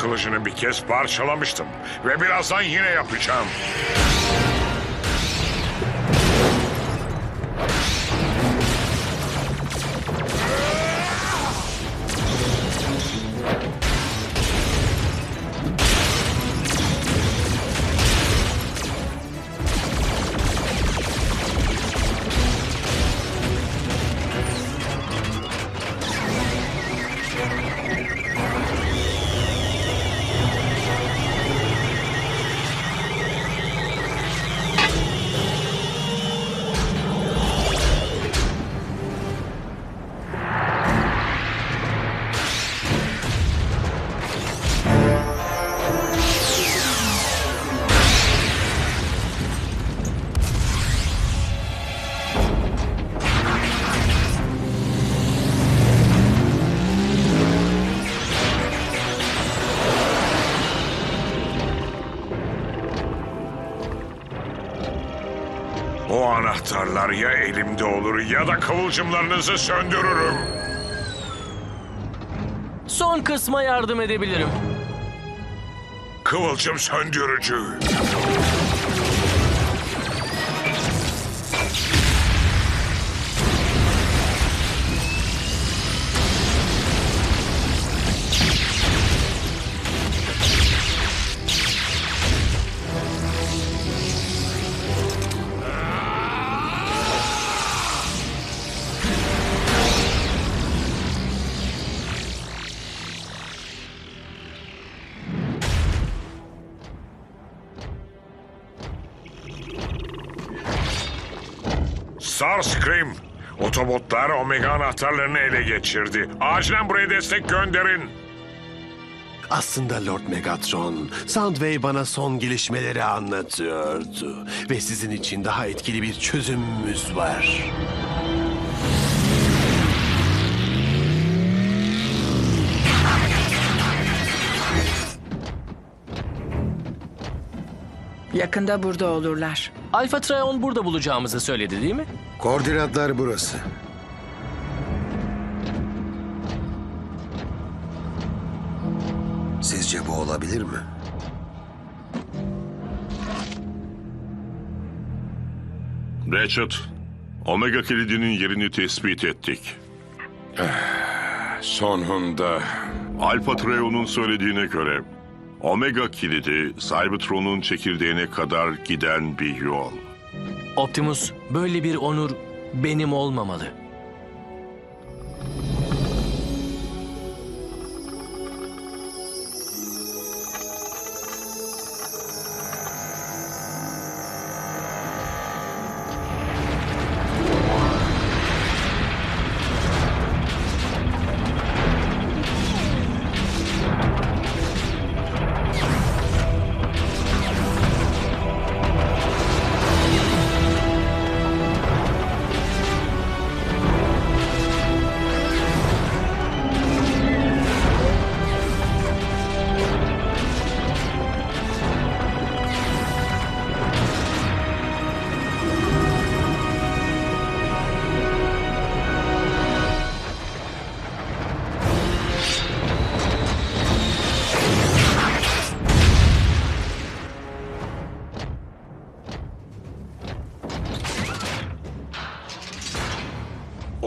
kılıcını bir kez parçalamıştım. Ve birazdan yine yapacağım. O anahtarlar ya elimde olur ya da kıvılcımlarınızı söndürürüm. Son kısma yardım edebilirim. Kıvılcım söndürücü. Starscream, otobotlar Omega anahtarlarını ele geçirdi. Acilen buraya destek gönderin. Aslında Lord Megatron, Soundwave bana son gelişmeleri anlatıyordu. Ve sizin için daha etkili bir çözümümüz var. Yakında burada olurlar. Alfa Trion burada bulacağımızı söyledi değil mi? Koordinatlar burası. Sizce bu olabilir mi? Ratchet, Omega kilidinin yerini tespit ettik. Sonunda Alpha Treo'nun söylediğine göre Omega kilidi Cybertron'un çekirdeğine kadar giden bir yol. Optimus, böyle bir onur benim olmamalı.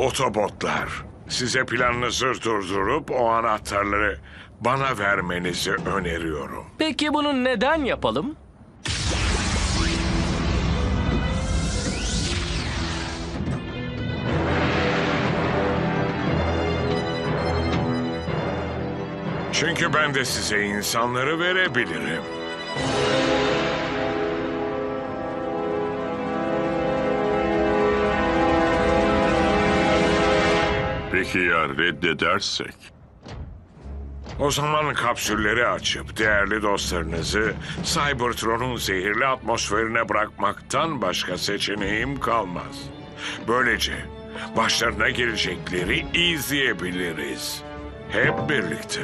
Otobotlar, size planınızı durdurup o anahtarları bana vermenizi öneriyorum. Peki bunu neden yapalım? Çünkü ben de size insanları verebilirim. Peki ya reddedersek? O zaman kapsülleri açıp değerli dostlarınızı Cybertron'un zehirli atmosferine bırakmaktan başka seçeneğim kalmaz. Böylece başlarına gelecekleri izleyebiliriz. Hep birlikte.